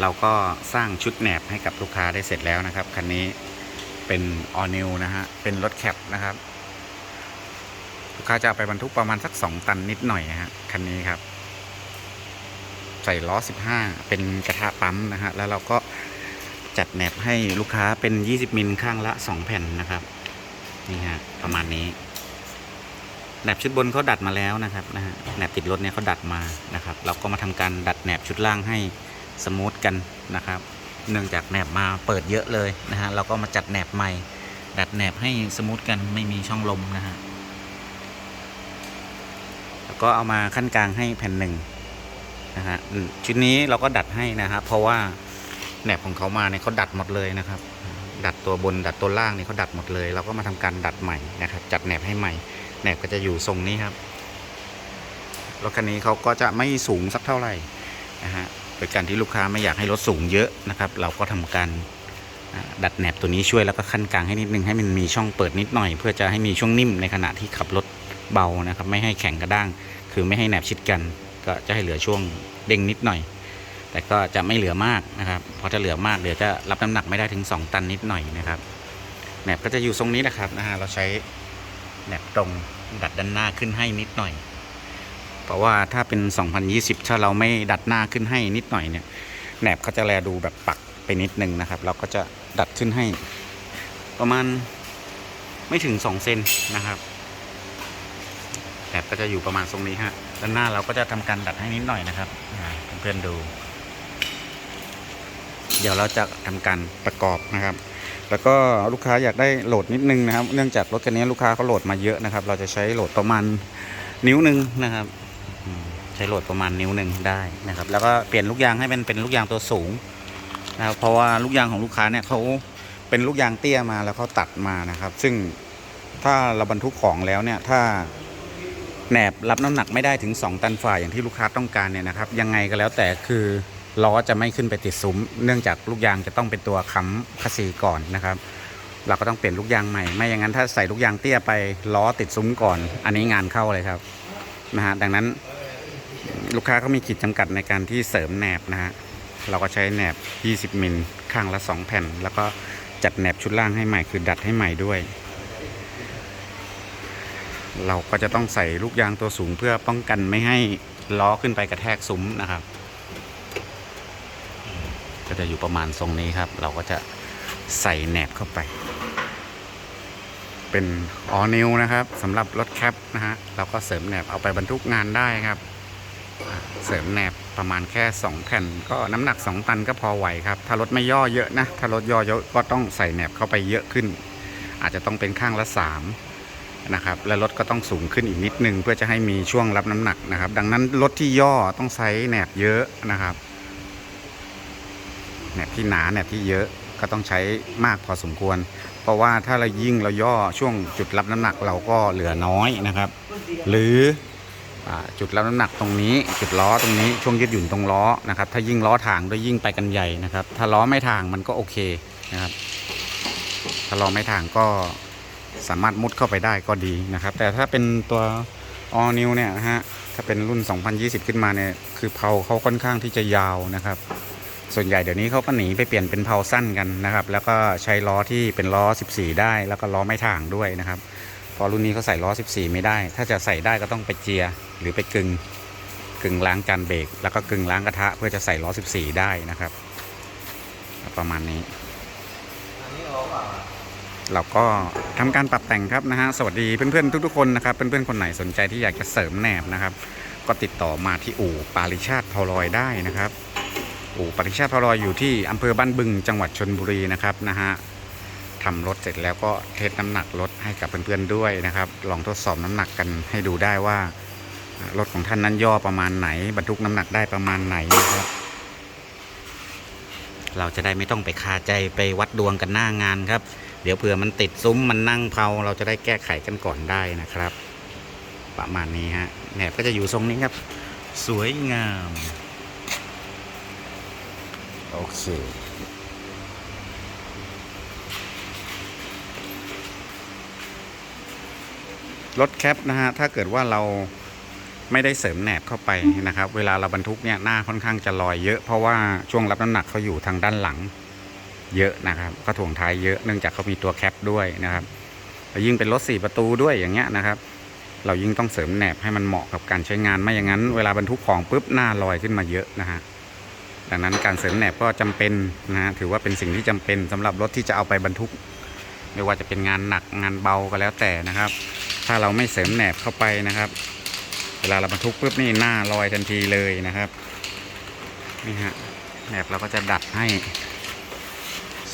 เราก็สร้างชุดแหนบให้กับลูกค้าได้เสร็จแล้วนะครับ คันนี้เป็นออนิวนะฮะ เป็นรถแคปนะครับ ลูกค้าจะเอาไปบรรทุกประมาณสัก 2 ตันนิดหน่อยฮะ คันนี้ครับ ใส่ล้อ 15 เป็นกระทะปั๊มนะฮะ แล้วเราก็จัดแหนบให้ลูกค้าเป็น 20 มิลข้างละ 2 แผ่นนะครับ นี่ฮะ ประมาณนี้แหนบชุดบนเขาดัดมาแล้วนะครับนะฮะแหนบติดรถเนี่ยเขาดัดมานะครับ เราก็มาทำการดัดแหนบชุดล่างให้ สมูทกันนะครับ เนื่องจากแหนบมาเปิดเยอะเลยนะฮะเราก็มาจัดแหนบใหม่ ดัดแหนบให้สมูทกันไม่มีช่องลมนะฮะแล้วก็เอามาขั้นกลางให้แผ่นหนึ่งนะฮะชุดนี้เราก็ดัดให้นะครับเพราะว่าแหนบของเขามาเนี่ยเขาดัดหมดเลยนะครับ ดัดตัวบนดัดตัวล่างเนี่ยเขาดัดหมดเลย เราก็มาทำการดัดใหม่นะครับ จัดแหนบให้ใหม่แหนบก็จะอยู่ทรงนี้ครับรถคันนี้เขาก็จะไม่สูงสักเท่าไหร่นะฮะ โดยการที่ลูกค้าไม่อยากให้รถสูงเยอะนะครับ เราก็ทำการดัดแหนบตัวนี้ช่วยแล้วก็ขั้นกลางให้นิดนึงให้มันมีช่องเปิดนิดหน่อย เพื่อจะให้มีช่วงนิ่มในขณะที่ขับรถเบานะครับ ไม่ให้แข็งกระด้าง คือไม่ให้แหนบชิดกัน ก็จะให้เหลือช่วงเด้งนิดหน่อย แต่ก็จะไม่เหลือมากนะครับเพราะถ้าเหลือมากเดี๋ยวจะรับน้ำหนักไม่ได้ถึง 2 ตันนิดหน่อยนะครับแหนบก็จะอยู่ทรงนี้นะครับนะฮะเราใช้แหนบตรงดัดด้านหน้าขึ้นให้นิดหน่อย ราะว่าถ้าเป็น 2020 ถ้าเราไม่ดัดหน้าขึ้นให้นิดหน่อยเนี่ยแหนบเขาจะแลดูแบบปักไปนิดนึงนะครับ เราก็จะดัดขึ้นให้ ประมาณไม่ถึง 2 เซนนะครับแหนบก็จะอยู่ประมาณทรงนี้ฮะด้านหน้าเราก็จะทำการดัดให้นิดหน่อยนะครับเพื่อนๆดู เดี๋ยวเราจะทำการประกอบนะครับ แล้วก็ลูกค้าอยากได้โหลดนิดนึงนะครับ เนื่องจากรถคันนี้ลูกค้าเขาโหลดมาเยอะนะครับ เราจะใช้โหลดประมาณนิ้วหนึ่งนะครับ ช้โหลดประมาณนิ้วหนึ่งได้นะครับ แล้วก็เปลี่ยนลูกยางให้เป็นเป็นลูกยางตัวสูงนะครับเพราะว่าลูกยางของลูกค้าเนี่ยเขาเป็นลูกยางเตี้ยมาแล้วเขาตัดมานะครับ ซึ่งถ้าเราบรรทุกของแล้วเนี่ยถ้าแหนบรับน้ำหนักไม่ได้ถึง 2 ตันฝ่าอย่างที่ลูกค้าต้องการเนี่ยนะครับ ยังไงก็แล้วแต่คือล้อจะไม่ขึ้นไปติดซุ้ม เนื่องจากลูกยางจะต้องเป็นตัวค้ำคัสซีก่อนนะครับ เราก็ต้องเปลี่ยนลูกยางใหม่ไม่อย่างนั้นถ้าใส่ลูกยางเตี้ยไปล้อติดซุ้มก่อน อันนี้งานเข้าเลยครับนะฮะดังนั้น ลูกค้าก็มีขีดจำกัดในการที่เสริมแหนบนะฮะ เราก็ใช้แหนบ 20 มิลข้างละ 2 แผ่น แล้วก็จัดแหนบชุดล่างให้ใหม่คือดัดให้ใหม่ด้วย เราก็จะต้องใส่ลูกยางตัวสูงเพื่อป้องกันไม่ให้ล้อขึ้นไปกระแทกซุ้มนะครับ ก็จะอยู่ประมาณทรงนี้ครับ เราก็จะใส่แหนบเข้าไป เป็นออนิวนะครับสำหรับรถแคปนะฮะเราก็เสริมแหนบเอาไปบรรทุกงานได้ครับ เสริมแหนบประมาณแค่ 2 แผ่น ก็น้ำหนัก 2 ตันก็พอไหวครับ ถ้ารถไม่ย่อเยอะนะ ถ้ารถย่อเยอะก็ต้องใส่แหนบเข้าไปเยอะขึ้น อาจจะต้องเป็นข้างละ 3 นะครับ และรถก็ต้องสูงขึ้นอีกนิดนึง เพื่อจะให้มีช่วงรับน้ำหนักนะครับ ดังนั้นรถที่ย่อต้องใช้แหนบเยอะนะครับแหนบที่หนาแหนบที่เยอะก็ต้องใช้มากพอสมควร เพราะว่าถ้าเรายิ่งเราย่อช่วงจุดรับน้ำหนักเราก็เหลือน้อยนะครับ หรือ จุดรับน้ำหนักตรงนี้ จุดล้อตรงนี้ช่วงยืดหยุ่นตรงล้อนะครับ ถ้ายิ่งล้อทางด้วยยิ่งไปกันใหญ่นะครับ ถ้าล้อไม่ทางมันก็โอเคนะครับ ถ้าล้อไม่ทางก็สามารถมุดเข้าไปได้ก็ดีนะครับ แต่ถ้าเป็นตัว all new เนี่ยนะฮะถ้าเป็นรุ่น 2020 ขึ้นมาเนี่ยคือเพลาเขาค่อนข้างที่จะยาวนะครับ ส่วนใหญ่เดี๋ยวนี้เขาก็หนีไปเปลี่ยนเป็นเพลาสั้นกันนะครับ แล้วก็ใช้ล้อที่เป็นล้อ 14 ได้ แล้วก็ล้อไม่ถ่างด้วยนะครับ เพอรุ่นนี้เขาใส่ล้อ 14 ไม่ได้ ถ้าจะใส่ได้ก็ต้องไปเจียหรือไปกึงกึงล้างจานเบรกแล้วก็กึงล้างกระทะเพื่อจะใส่ล้อ 14 ได้นะครับ ประมาณนี้ เราก็ทำการปรับแต่งครับนะฮะสวัสดีเพื่อนๆทุกๆคนนะครับเพื่อนๆคนไหนสนใจที่อยากจะเสริมแหนบนะครับ ก็ติดต่อมาที่อู่ปาริชาติพอลอยได้นะครับ อู่ปาริชาติพอลอยอยู่ที่อำเภอบ้านบึงจังหวัดชนบุรีนะครับนะฮะ ทำรถเสร็จแล้วก็เทสน้ำหนักรถให้กับเพื่อนๆด้วยนะครับ ลองทดสอบน้ำหนักกันให้ดูได้ว่ารถของท่านนั้นย่อประมาณไหน บรรทุกน้ำหนักได้ประมาณไหนนะครับ เราจะได้ไม่ต้องไปคาใจไปวัดดวงกันหน้างานครับ เดี๋ยวเผื่อมันติดซุ้มมันนั่งเพาเราจะได้แก้ไขกันก่อนได้นะครับ ประมาณนี้ฮะแหนบก็จะอยู่ทรงนี้ครับ สวยงาม โอเค รถแคปนะฮะถ้าเกิดว่าเราไม่ได้เสริมแหนบเข้าไปนะครับ เวลาเราบรรทุกเนี่ยหน้าค่อนข้างจะลอยเยอะเพราะว่าช่วงรับน้ำหนักเขาอยู่ทางด้านหลังเยอะนะครับก็ถ่วงท้ายเยอะเนื่องจากเขามีตัวแคปด้วยนะครับแล้วยิ่งเป็นรถสี่ประตูด้วยอย่างเงี้ยนะครับ เรายิ่งต้องเสริมแหนบให้มันเหมาะกับการใช้งานไม่อย่างนั้นเวลาบรรทุกของปุ๊บหน้าลอยขึ้นมาเยอะนะฮะดังนั้นการเสริมแหนบก็จำเป็นนะฮะถือว่าเป็นสิ่งที่จำเป็นสำหรับรถที่จะเอาไปบรรทุก ไม่ว่าจะเป็นงานหนักงานเบาก็แล้วแต่นะครับ ถ้าเราไม่เสริมแหนบเข้าไปนะครับ เวลาเราบรรทุกปุ๊บนี่หน้าลอยทันทีเลยนะครับนี่ฮะแหนบเราก็จะดัดให้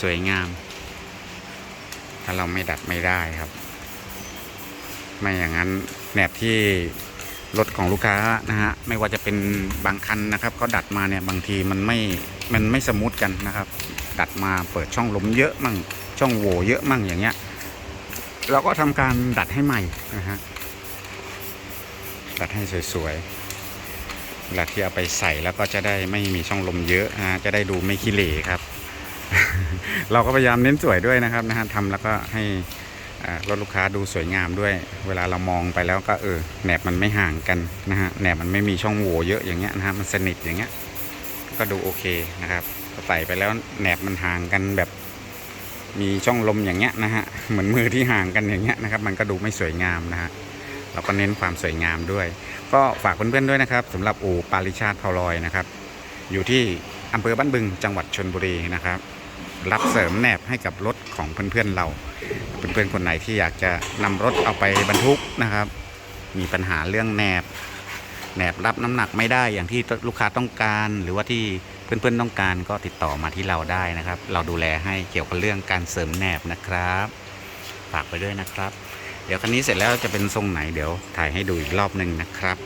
สวยงาม ถ้าเราไม่ดัดไม่ได้ครับ ไม่อย่างนั้นแหนบที่รถของลูกค้านะฮะไม่ว่าจะเป็นบางคันนะครับเขาดัดมาเนี่ยบางทีมันไม่มันไม่สมูทกันนะครับ ดัดมาเปิดช่องลมเยอะมั่งช่องโหว่เยอะมั่งอย่างเงี้ย เราก็ทำการดัดให้ใหม่นะฮะดัดให้สวยๆเวลาที่เอาไปใส่แล้วก็จะได้ไม่มีช่องลมเยอะนะจะได้ดูไม่ขี้เหร่ครับ เราก็พยายามเน้นสวยด้วยนะครับนะฮะทำแล้วก็ให้รถลูกค้าดูสวยงามด้วย เวลาเรามองไปแล้วก็เออแหนบมันไม่ห่างกันนะฮะแหนบมันไม่มีช่องโหว่เยอะอย่างเงี้ยนะฮะมันสนิทอย่างเงี้ยก็ดูโอเคนะครับใส่ไปแล้วแหนบมันห่างกันแบบ มีช่องลมอย่างเงี้ยนะฮะเหมือนมือที่ห่างกันอย่างเงี้ยนะครับ มันก็ดูไม่สวยงามนะฮะเราก็เน้นความสวยงามด้วย ก็ฝากเพื่อนๆด้วยนะครับสำหรับอู่ปาริชาติพาลอยนะครับ อยู่ที่อำเภอบ้านบึงจังหวัดชนบุรีนะครับ รับเสริมแหนบให้กับรถของเพื่อนๆเรา เพื่อนๆคนไหนที่อยากจะนำรถเอาไปบรรทุกนะครับ มีปัญหาเรื่องแหนบแหนบรับน้ำหนักไม่ได้อย่างที่ลูกค้าต้องการ หรือว่าที่ เพื่อนๆต้องการก็ติดต่อมาที่เราได้นะครับ เราดูแลให้เกี่ยวกับเรื่องการเสริมแหนบนะครับฝากไปด้วยนะครับ เดี๋ยวคันนี้เสร็จแล้วจะเป็นทรงไหนเดี๋ยวถ่ายให้ดูอีกรอบหนึ่งนะครับ